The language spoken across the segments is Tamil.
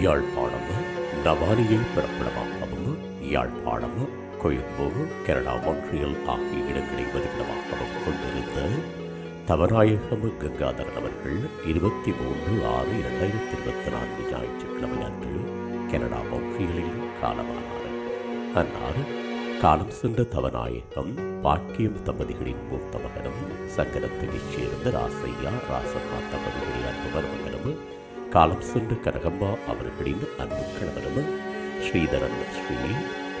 யாழ்ப்பாணம் நவானியை பிறப்பிடமாகவும் யாழ்ப்பாணம் கொழும்பு கனடா ஒன்றியல் ஆகிய இடங்களை வதிப்பிடமாகவும் கொண்டிருந்த தவநாயகம் கங்காதரன் அவர்கள் இருபத்தி மூன்று ஆறு இரண்டாயிரத்தி இருபத்தி நான்கு ஞாயிற்றுக்கிழமை அன்று கனடா மொன்றியலில் காலமானார். அன்னார் காலம் சென்ற தவநாயகம் பாக்கியம் தம்பதிகளின் மூத்த மகனும் சங்கரத்தைச் சேர்ந்த ராசையா ராசம்மா தம்பதிகளின் அன்பு காலம் சென்ற கனகம்மா அவர்களின் அன்பு கணவனும் ஸ்ரீதரன் ஸ்ரீ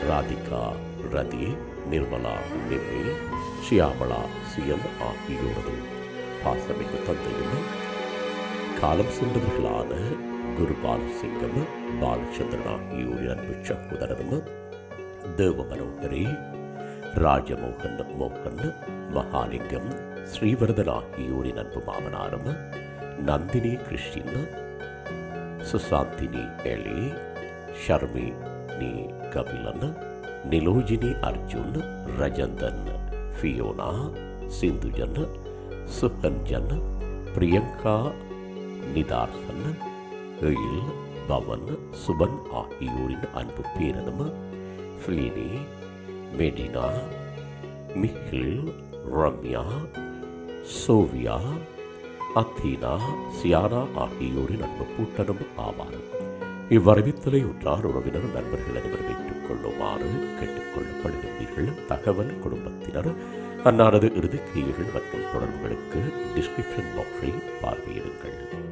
ராதிகா ரதி நிர்மலா நிம்மி ஷியாமளா சியம் ஆகியோரது பாசமிகு தந்தையும். காலம் சென்றவர்களான குரு பாலசிங்கம் பாலச்சந்திரன் ஆகியோரின் அன்பு சகோதரரும் தேவ மனோகரி ராஜமோகன் மோகன் மகாலிங்கம் ஸ்ரீவர்தன் ஆகியோரின் அன்பு மாமனாரும் நந்தினி கிருஷ்ணன் சுசாந்தினி எலி ஷர்மி நீ கபிலன் நிலோஜினி அர்ஜுன் ரஜந்தன் ஃபியோனா சிந்துஜன் சுஹன்ஜன் பிரியங்கா நிதார்சன் எழில் பவன் சுபன் ஆகியோரின் அன்பு பேரனும் ஃபிலினி மெடினா மிஹில் ரம்யா சோவியா அத்தீனா சியானா ஆகியோரின் அன்பு கூட்டனும் ஆவார். இவ்வறிவித்தலை உற்றார் உறவினர் நண்பர்கள் அனைவர் வைத்துக் கொள்ளுமாறு கேட்டுக்கொள்ளப்படுகின்றீர்கள். தகவல் குடும்பத்தினர் அன்னாரது இறுதிக் கிரியைகள் மற்றும் தொடர்புகளுக்கு டிஸ்கிரிப்ஷன் பாக்ஸை பார்வையிடுங்கள்.